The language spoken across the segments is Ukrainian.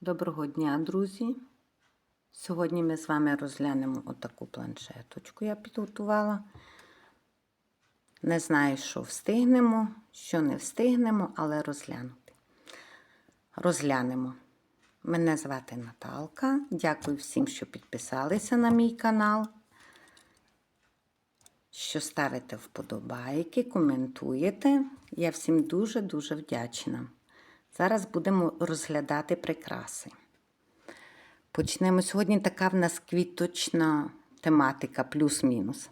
Доброго дня, друзі! Сьогодні ми з вами розглянемо отаку планшеточку, я підготувала. Не знаю, що встигнемо, що не встигнемо, але розглянути. Розглянемо. Мене звати Наталка. Дякую всім, що підписалися на мій канал. Що ставите вподобайки, коментуєте. Я всім дуже-дуже вдячна. Зараз будемо розглядати прикраси. Почнемо. Сьогодні така в нас квіточна тематика, плюс-мінус.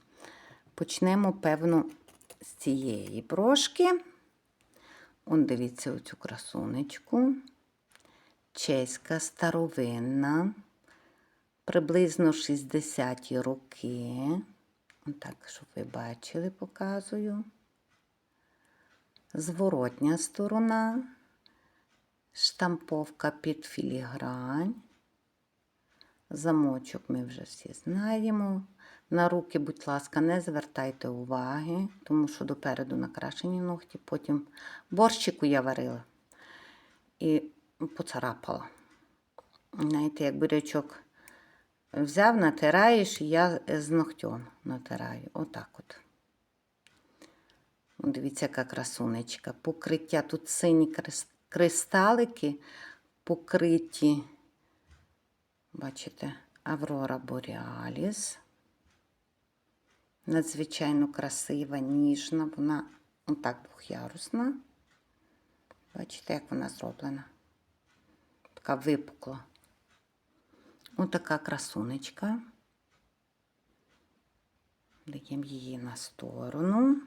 Почнемо, певно, з цієї брошки. Он дивіться оцю красунечку. Чеська старовинна, приблизно 60-ті роки. Так, щоб ви бачили, показую. Зворотня сторона штамповка під філігрань. Замочок ми вже всі знаємо. На руки, будь ласка, не звертайте уваги, тому що допереду накрашені ногті. Потім борщику я варила і поцарапала. Знаєте, як бурячок взяв, натираєш, я з ногтем натираю. Отак от. Дивіться, яка красунечка. Покриття тут сині крест кристалики покриті, бачите, Аврора Боріаліс. Надзвичайно красива, ніжна, вона отак двохярусна. Бачите, як вона зроблена. Така випукла. Отака красунечка. Даємо її на сторону.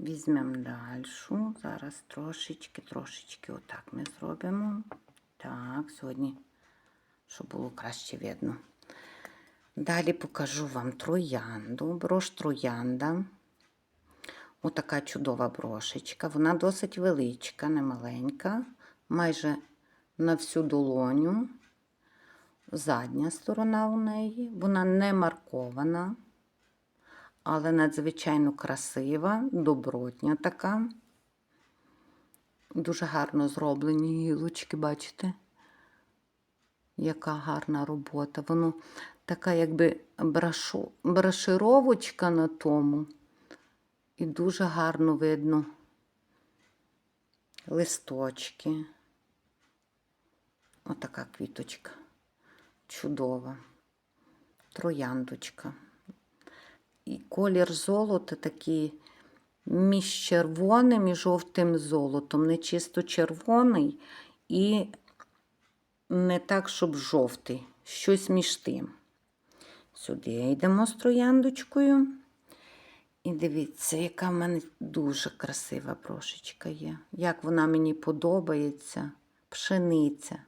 Візьмемо дальшу. Зараз трошечки, трошечки отак ми зробимо. Так, сьогодні, щоб було краще видно. Далі покажу вам троянду, брош троянда. Отака чудова брошечка. Вона досить величка, не маленька, майже на всю долоню. Задня сторона у неї, вона не маркована але надзвичайно красива, добротня така. Дуже гарно зроблені гілочки, бачите? Яка гарна робота. Воно така, якби брашу, брашировочка на тому. І дуже гарно видно листочки. Отака квіточка. Чудова. Трояндочка і колір золота такий між червоним і жовтим золотом. Не чисто червоний і не так, щоб жовтий. Щось між тим. Сюди йдемо з трояндочкою. І дивіться, яка в мене дуже красива брошечка є. Як вона мені подобається. Пшениця.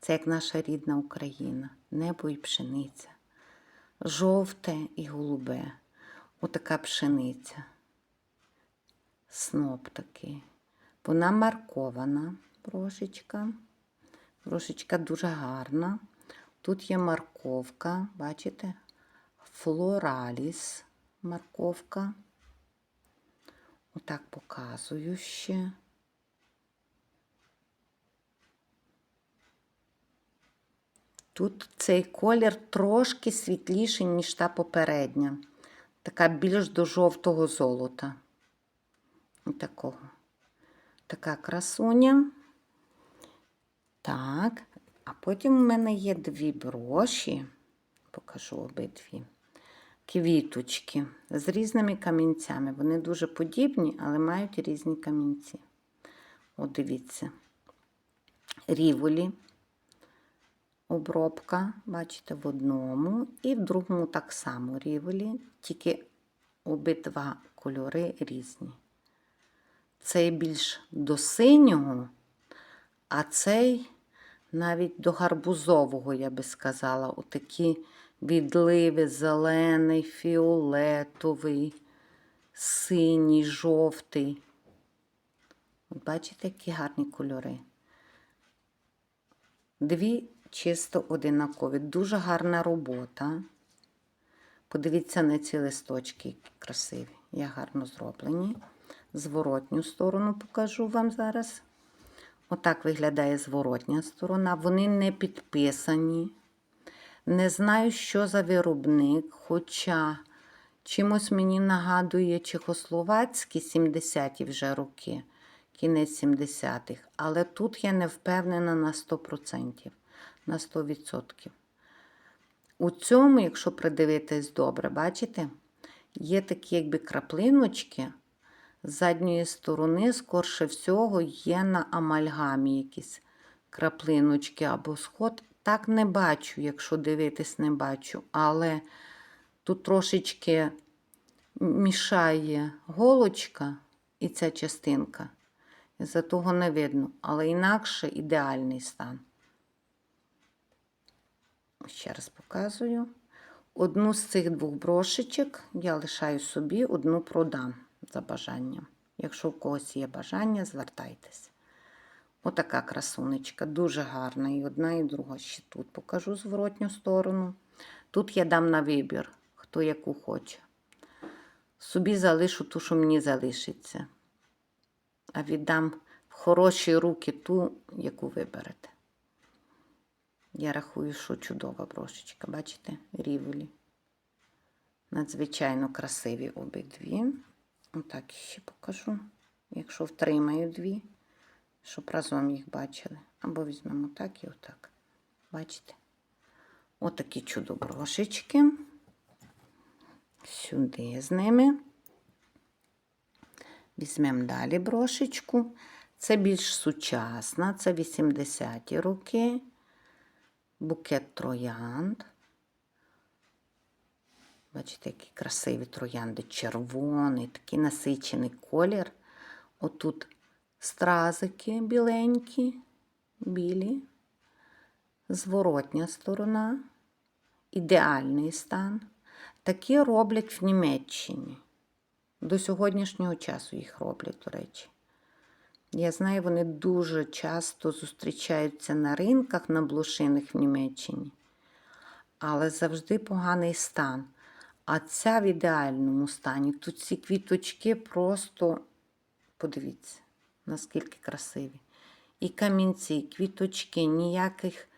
Це як наша рідна Україна. Небо і пшениця жовте і голубе. Отака пшениця. Сноп такий. Вона маркована брошечка. Брошечка дуже гарна. Тут є морковка, бачите? Флораліс морковка. Отак показую ще. Тут цей колір трошки світліший, ніж та попередня. Така більш до жовтого золота. Такого. Така красуня. Так, а потім у мене є дві броші, покажу обидві. Квіточки з різними камінцями. Вони дуже подібні, але мають різні камінці. От дивіться, ріволі обробка, бачите, в одному і в другому так само рівелі, тільки обидва кольори різні. Цей більш до синього, а цей навіть до гарбузового, я би сказала, отакі відливи, зелений, фіолетовий, синій, жовтий. От бачите, які гарні кольори. Дві чисто одинакові. Дуже гарна робота. Подивіться на ці листочки, які красиві, як гарно зроблені. Зворотню сторону покажу вам зараз. Отак виглядає зворотня сторона. Вони не підписані. Не знаю, що за виробник, хоча чимось мені нагадує чехословацькі 70-ті вже роки, кінець 70-х. Але тут я не впевнена на 100%, на 100%. У цьому, якщо придивитись добре, бачите, є такі якби краплиночки. З задньої сторони, скорше всього, є на амальгамі якісь краплиночки або сход. Так не бачу, якщо дивитись, не бачу. Але тут трошечки мішає голочка і ця частинка. І-за того не видно. Але інакше ідеальний стан. Ще раз показую. Одну з цих двох брошечок я лишаю собі, одну продам за бажанням. Якщо у когось є бажання, звертайтеся. Отака красунечка, дуже гарна. І одна, і друга. Ще тут покажу зворотню сторону. Тут я дам на вибір, хто яку хоче. Собі залишу ту, що мені залишиться. А віддам в хороші руки ту, яку виберете. Я рахую, що чудова брошечка. Бачите, рівелі. Надзвичайно красиві обидві. Отак ще покажу. Якщо втримаю дві, щоб разом їх бачили. Або візьмемо так і отак. Бачите? Отакі чудо-брошечки. Сюди з ними. Візьмемо далі брошечку. Це більш сучасна, це 80-ті роки. Букет троянд. Бачите, які красиві троянди, червоний, такий насичений колір. Отут стразики біленькі, білі, зворотня сторона, ідеальний стан. Такі роблять в Німеччині. До сьогоднішнього часу їх роблять, до речі. Я знаю, вони дуже часто зустрічаються на ринках на блошиних в Німеччині, але завжди поганий стан. А ця в ідеальному стані. Тут ці квіточки просто, подивіться, наскільки красиві. І камінці, і квіточки, ніяких,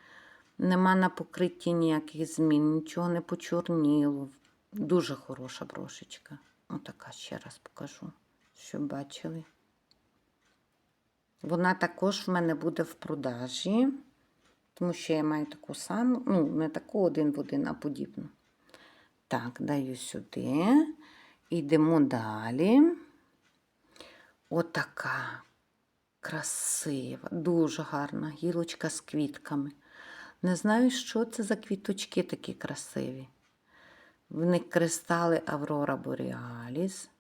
нема на покритті ніяких змін, нічого не почорніло. Дуже хороша брошечка. Отака ще раз покажу, щоб бачили. Вона також в мене буде в продажі, тому що я маю таку саму, ну, не таку один в один, а подібну. Так, даю сюди. Йдемо далі. Отака красива, дуже гарна гілочка з квітками. Не знаю, що це за квіточки такі красиві. В них кристали Аврора Боріаліс.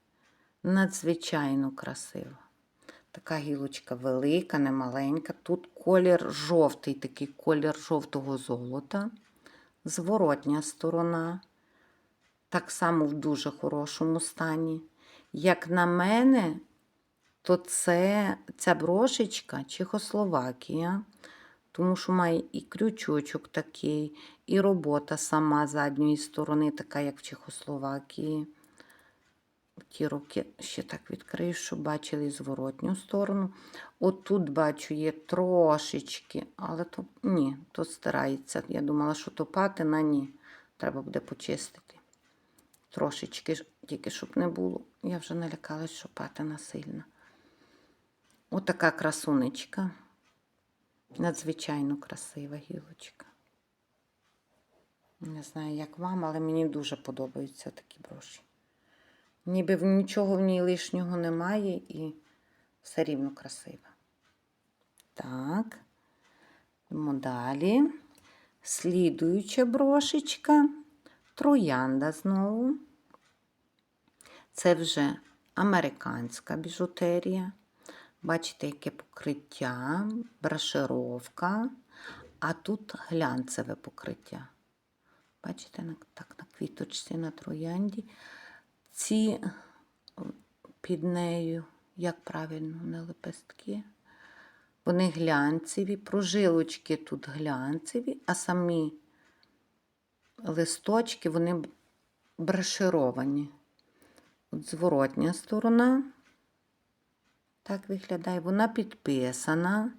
Надзвичайно красива. Така гілочка велика, не маленька. Тут колір жовтий, такий колір жовтого золота. Зворотня сторона. Так само в дуже хорошому стані. Як на мене, то це ця брошечка Чехословакія, тому що має і крючочок такий, і робота сама задньої сторони, така, як в Чехословакії. Ті роки ще так відкрию, щоб бачили зворотню сторону. Отут, бачу, є трошечки, але то ні, то стирається. Я думала, що то патина, ні. Треба буде почистити. Трошечки, тільки щоб не було. Я вже налякалась, що патина сильна. Отака красунечка. Надзвичайно красива гілочка. Не знаю, як вам, але мені дуже подобаються такі броші. Ніби нічого в ній лишнього немає і все рівно красива. Так, йдемо далі. Слідуюча брошечка. Троянда знову. Це вже американська біжутерія. Бачите, яке покриття, брашировка, а тут глянцеве покриття. Бачите, так на квіточці на троянді. Ці під нею, як правильно, не лепестки. Вони глянцеві, прожилочки тут глянцеві, а самі листочки вони брашировані. От зворотня сторона. Так виглядає. Вона підписана.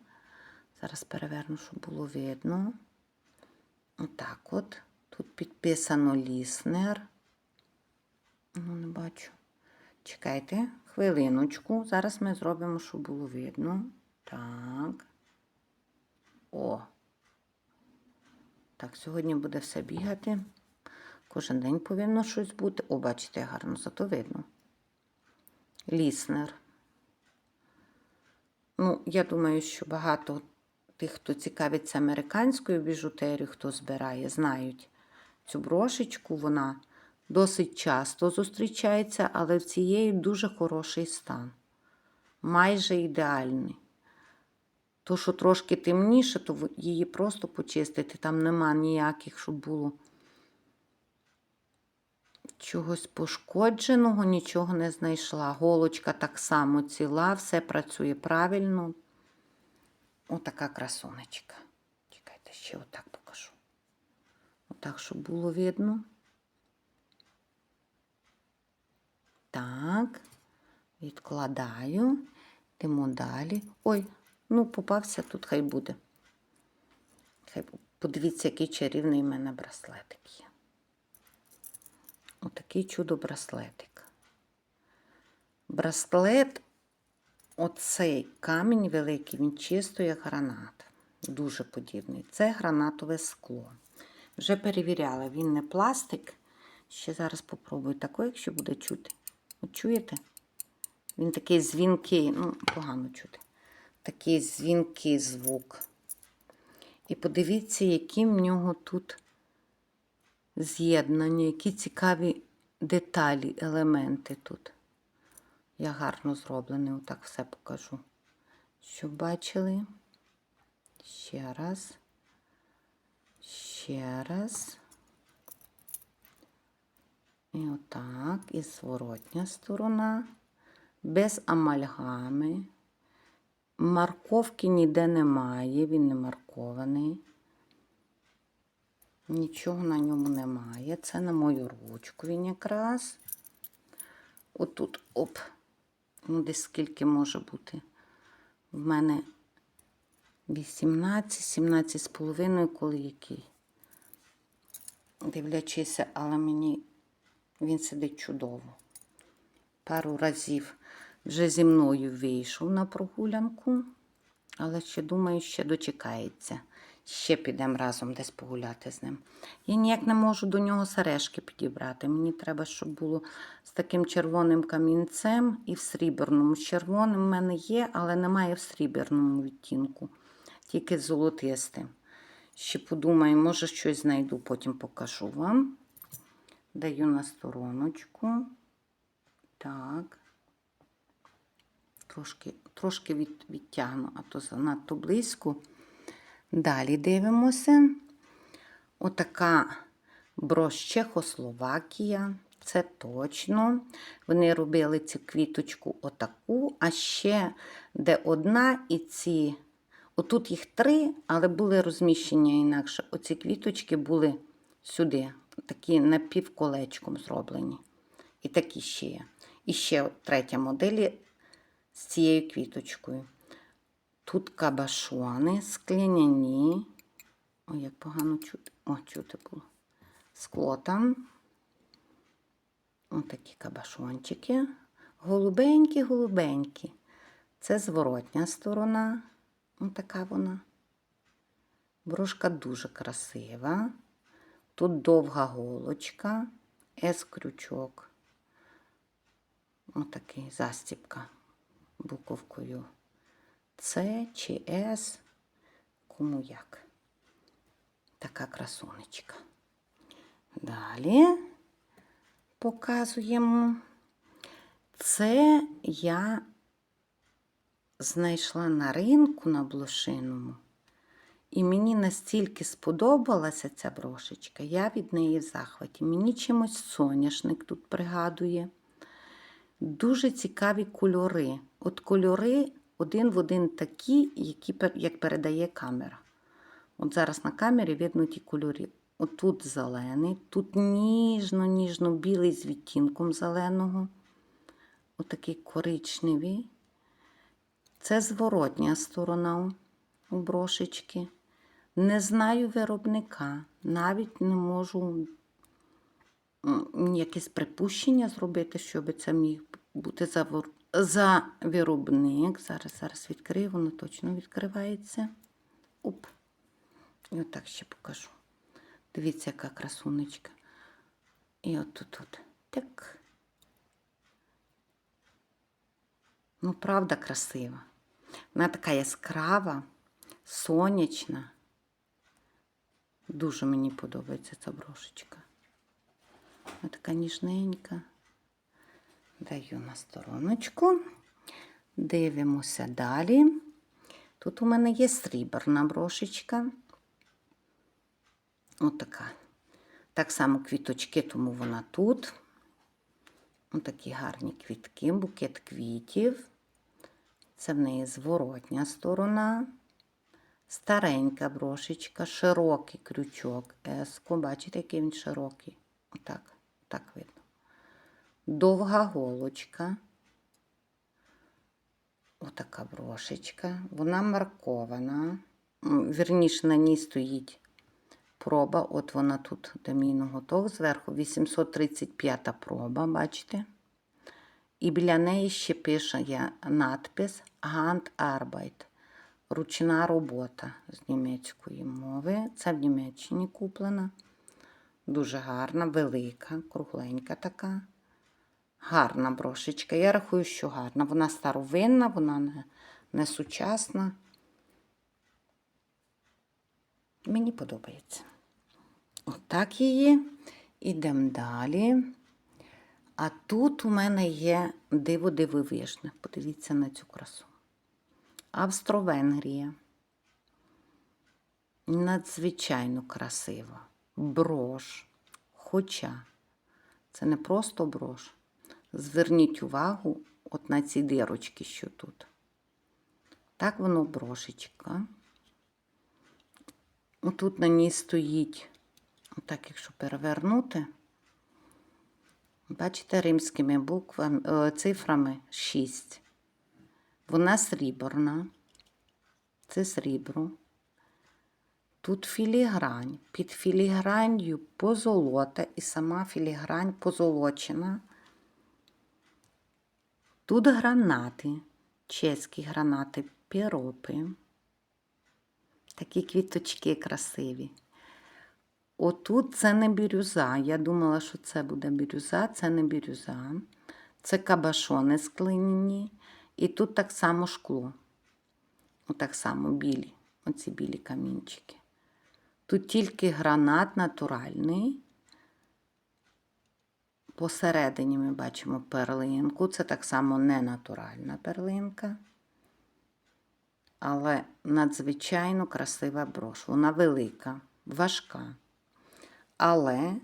Зараз переверну, щоб було видно. Отак от. Тут підписано Ліснер. Ну, не бачу. Чекайте, хвилиночку. Зараз ми зробимо, щоб було видно. Так. О. Так, сьогодні буде все бігати. Кожен день повинно щось бути. О, бачите, гарно, зато видно. Ліснер. Ну, я думаю, що багато тих, хто цікавиться американською біжутерією, хто збирає, знають цю брошечку. Вона досить часто зустрічається, але в цієї дуже хороший стан. Майже ідеальний. То, що трошки темніше, то її просто почистити. Там нема ніяких, щоб було чогось пошкодженого, нічого не знайшла. Голочка так само ціла, все працює правильно. Отака красунечка. Чекайте, ще отак покажу. Отак, щоб було видно. Так, відкладаю, йдемо далі. Ой, ну попався, тут хай буде. Хай подивіться, який чарівний в мене браслетик є. Отакий чудо браслетик. Браслет, оцей камінь великий, він чисто як гранат. Дуже подібний. Це гранатове скло. Вже перевіряла, він не пластик. Ще зараз попробую таке, якщо буде чути. От чуєте? Він такий дзвінкий, ну, погано чути. Такий дзвінкий звук. І подивіться, які в нього тут з'єднання, які цікаві деталі, елементи тут. Я гарно зроблений, отак все покажу. Щоб бачили. Ще раз. Ще раз. І отак, і зворотня сторона. Без амальгами. Марковки ніде немає, він не маркований. Нічого на ньому немає. Це на мою ручку він якраз. Отут, оп. Ну, десь скільки може бути. В мене 18, 17 з половиною, коли який. Дивлячися, але мені він сидить чудово. Пару разів вже зі мною вийшов на прогулянку, але ще думаю, ще дочекається. Ще підемо разом десь погуляти з ним. Я ніяк не можу до нього сережки підібрати. Мені треба, щоб було з таким червоним камінцем і в сріберному. Червоним в мене є, але немає в сріберному відтінку, тільки золотистим. Ще подумаю, може щось знайду, потім покажу вам. Даю на стороночку. Так. Трошки, трошки від, відтягну, а то занадто близько. Далі дивимося. Отака брош Чехословакія. Це точно. Вони робили цю квіточку отаку, а ще де одна і ці. Отут їх три, але були розміщення інакше. Оці квіточки були сюди, такі напівколечком зроблені. І такі ще є. І ще третя модель з цією квіточкою. Тут кабашони скляняні. Ой, як погано чути. О, чути було. Скло там. Ось такі кабашончики. Голубенькі, голубенькі. Це зворотня сторона. Ось така вона. Брошка дуже красива. Тут довга голочка, С-крючок. Отакий застіпка буковкою. С чи С, кому як. Така красунечка. Далі показуємо. Це я знайшла на ринку на блошиному. І мені настільки сподобалася ця брошечка, я від неї в захваті. Мені чимось соняшник тут пригадує. Дуже цікаві кольори. От кольори один в один такі, які, як передає камера. От зараз на камері видно ті кольори. От тут зелений, тут ніжно-ніжно білий з відтінком зеленого. Отакий коричневий. Це зворотня сторона. у брошечки. Не знаю виробника, навіть не можу якесь припущення зробити, щоб це міг бути за, за виробник. Зараз, зараз відкрию, воно точно відкривається. Оп. І отак ще покажу. Дивіться, яка красунечка. І от тут. Так. Ну, правда, красива. Вона така яскрава, сонячна. Дуже мені подобається ця брошечка. Вона така ніжненька. Даю на стороночку. Дивимося далі. Тут у мене є сріберна брошечка. Отака. Так само квіточки, тому вона тут. Отакі гарні квітки, букет квітів. Це в неї зворотня сторона. Старенька брошечка, широкий крючок. Еско. Бачите, який він широкий. Отак, так видно. Довга голочка. Отака брошечка. Вона маркована. Вірніше, на ній стоїть проба. От вона тут, де мій ноготок, зверху 835 проба, бачите? І біля неї ще пише є надпис Handarbeit. Ручна робота з німецької мови. Це в Німеччині куплена. Дуже гарна, велика, кругленька така. Гарна брошечка. Я рахую, що гарна. Вона старовинна, вона не, не сучасна. Мені подобається. Отак її. Ідемо далі. А тут у мене є диво дивовижне. Подивіться на цю красу. Австро-Венгрія. Надзвичайно красива. Брош. Хоча це не просто брош. Зверніть увагу от на ці дирочки, що тут. Так воно брошечка. Тут на ній стоїть, так якщо перевернути, бачите, римськими буквами, е, цифрами 6. Вона сріборна. Це срібро. Тут філігрань. Під філігранню позолота і сама філігрань позолочена. Тут гранати, чеські гранати, піропи. Такі квіточки красиві. Отут це не бірюза. Я думала, що це буде бірюза, це не бірюза. Це кабашони склинені. І тут так само шкло. Отак само білі. Оці білі камінчики. Тут тільки гранат натуральний. Посередині ми бачимо перлинку. Це так само не натуральна перлинка. Але надзвичайно красива брош. Вона велика, важка. Але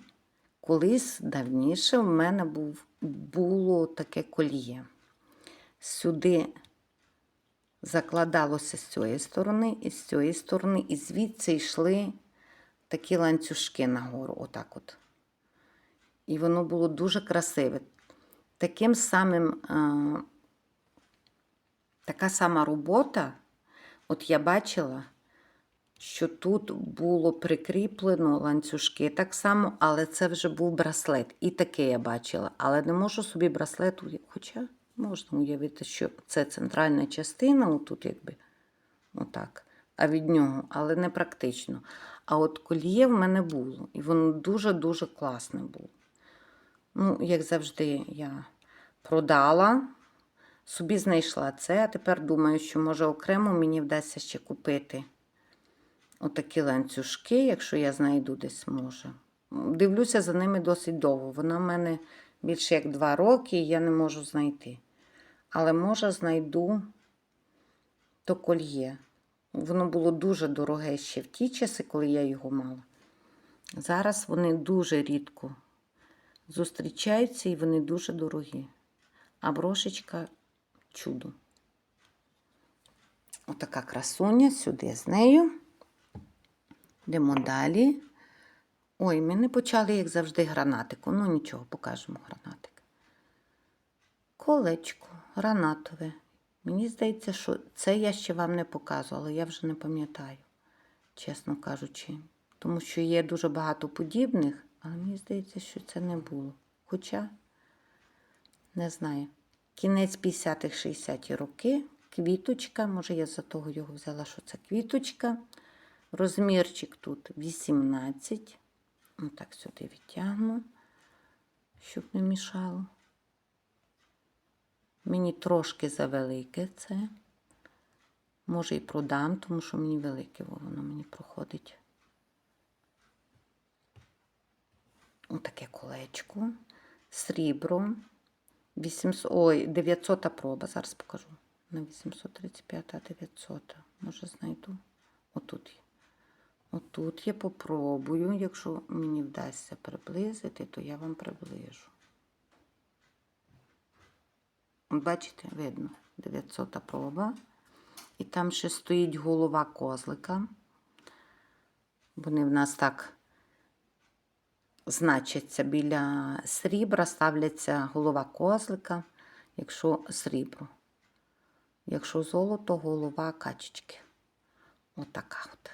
колись давніше в мене був, було таке коліє. Сюди закладалося з цієї сторони, і з цієї сторони, і звідси йшли такі ланцюжки нагору, отак от. І воно було дуже красиве. Таким самим, а, така сама робота, от я бачила, що тут було прикріплено ланцюжки так само, але це вже був браслет. І таке я бачила. Але не можу собі браслет, хоча можна уявити, що це центральна частина, отут якби отак, а від нього, але не практично. А от коліє в мене було, і воно дуже-дуже класне було. Ну, як завжди, я продала, собі знайшла це, а тепер думаю, що може окремо мені вдасться ще купити отакі ланцюжки, якщо я знайду десь може. Дивлюся за ними досить довго. Вона в мене більше як два роки, і я не можу знайти. Але може знайду то кольє. Воно було дуже дороге ще в ті часи, коли я його мала. Зараз вони дуже рідко зустрічаються і вони дуже дорогі. А брошечка чудо. Отака красуня сюди з нею. Йдемо далі. Ой, ми не почали, як завжди, гранатику. Ну нічого, покажемо гранатик. Колечко гранатове. Мені здається, що це я ще вам не показувала, я вже не пам'ятаю, чесно кажучи. Тому що є дуже багато подібних, але мені здається, що це не було. Хоча, не знаю, кінець 50-х, 60-ті роки, квіточка, може, я за того його взяла, що це квіточка. Розмірчик тут 18. Отак сюди відтягну, щоб не мішало. Мені трошки завелике це. Може і продам, тому що мені велике воно мені проходить. Отаке колечко. Срібро. 800, ой, 900 проба. Зараз покажу. На 835, а 900. Може знайду. Отут є. Отут я попробую. Якщо мені вдасться приблизити, то я вам приближу. Бачите, видно, 900 проба. І там ще стоїть голова козлика. Вони в нас так значаться біля срібра, ставляться голова козлика, якщо срібро. Якщо золото, голова качечки. Отака от.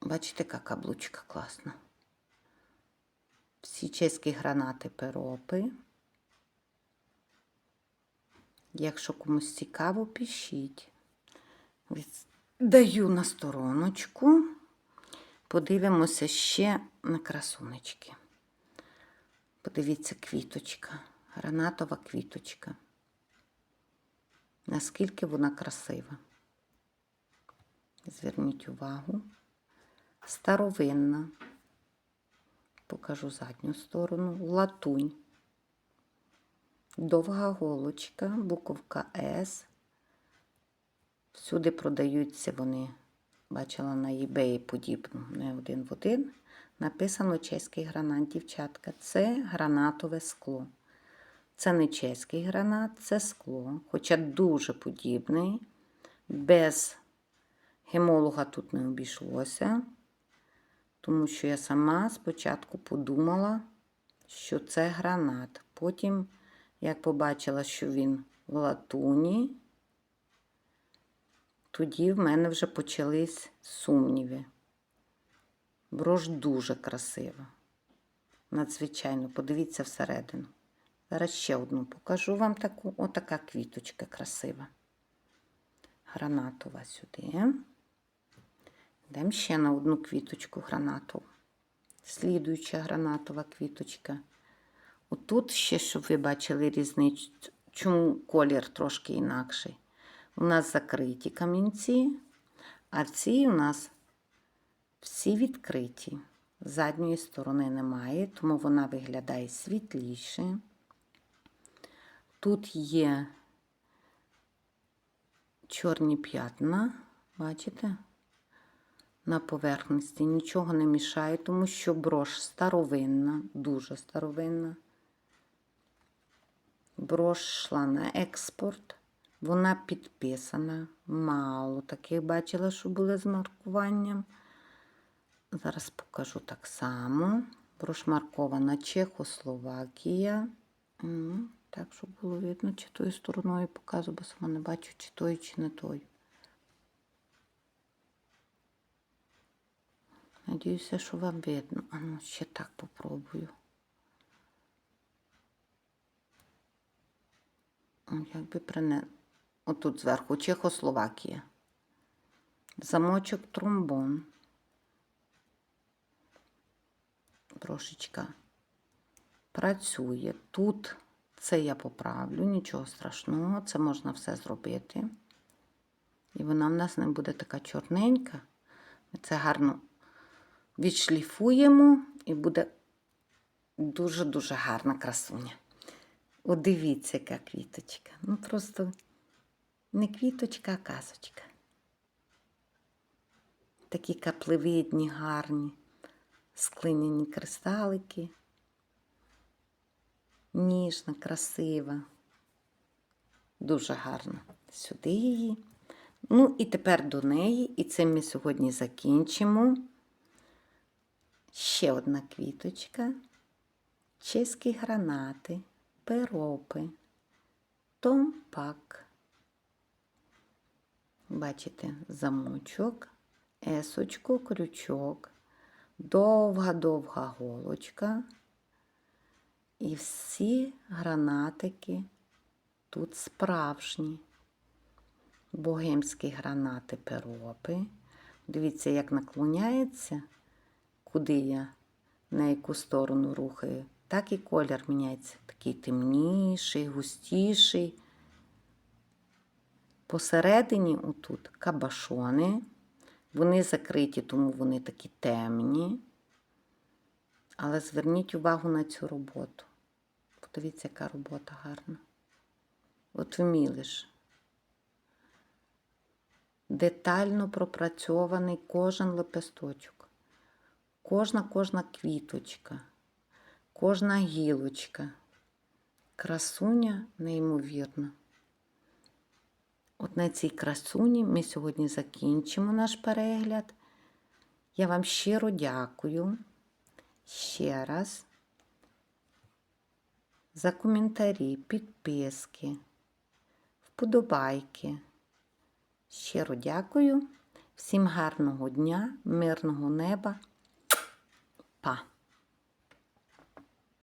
Бачите, яка каблучка класна. Всі чеські гранати перопи. Якщо комусь цікаво, пишіть. Даю на стороночку. Подивимося ще на красунечки. Подивіться, квіточка, гранатова квіточка. Наскільки вона красива. Зверніть увагу. Старовинна. Покажу задню сторону. Латунь. Довга голочка, буковка С. Всюди продаються вони. Бачила на eBay подібну, не один в один. Написано чеський гранат, дівчатка. Це гранатове скло. Це не чеський гранат, це скло, хоча дуже подібний. Без гемолога тут не обійшлося, тому що я сама спочатку подумала, що це гранат. Потім, як побачила, що він в латуні, тоді в мене вже почались сумніви. Брош дуже красива. Надзвичайно, подивіться всередину. Зараз ще одну покажу вам таку. Отака квіточка красива. Гранатова сюди. Йдемо ще на одну квіточку гранатову. Слідуюча гранатова квіточка. Отут ще, щоб ви бачили різницю, чому колір трошки інакший. У нас закриті камінці, а ці у нас всі відкриті. Задньої сторони немає, тому вона виглядає світліше. Тут є чорні п'ятна, бачите? На поверхності нічого не мішає, тому що брош старовинна, дуже старовинна. Брош йшла на експорт. Вона підписана. Мало таких бачила, що були з маркуванням. Зараз покажу так само. Брош маркована Чехословакія. Так, щоб було видно, чи тою стороною показую, бо сама не бачу, чи тою, чи не тою. Надіюся, що вам видно. А ну, ще так попробую. Якби прине... Отут зверху Чехословакія. Замочок тромбон. Трошечка працює. Тут це я поправлю, нічого страшного, це можна все зробити. І вона в нас не буде така чорненька. Ми це гарно відшліфуємо і буде дуже-дуже гарна красуня. О, дивіться, яка квіточка. Ну просто не квіточка, а казочка. Такі каплевидні, гарні, склиняні кристалики. Ніжна, красива. Дуже гарна. Сюди її. Ну, і тепер до неї, і цим ми сьогодні закінчимо. Ще одна квіточка. Чеські гранати, перопи. томпак. Бачите, замочок, есочку, крючок, довга-довга голочка. І всі гранатики тут справжні. Богемські гранати перопи. Дивіться, як наклоняється, куди я на яку сторону рухаю, так і колір міняється. Такий темніший, густіший. Посередині отут кабашони. Вони закриті, тому вони такі темні. Але зверніть увагу на цю роботу. Подивіться, яка робота гарна. От вмілиш. Детально пропрацьований кожен лепесточок, кожна кожна квіточка, кожна гілочка. Красуня неймовірна. От на цій красуні ми сьогодні закінчимо наш перегляд. Я вам щиро дякую ще раз за коментарі, підписки, вподобайки. Щиро дякую. Всім гарного дня, мирного неба. Па!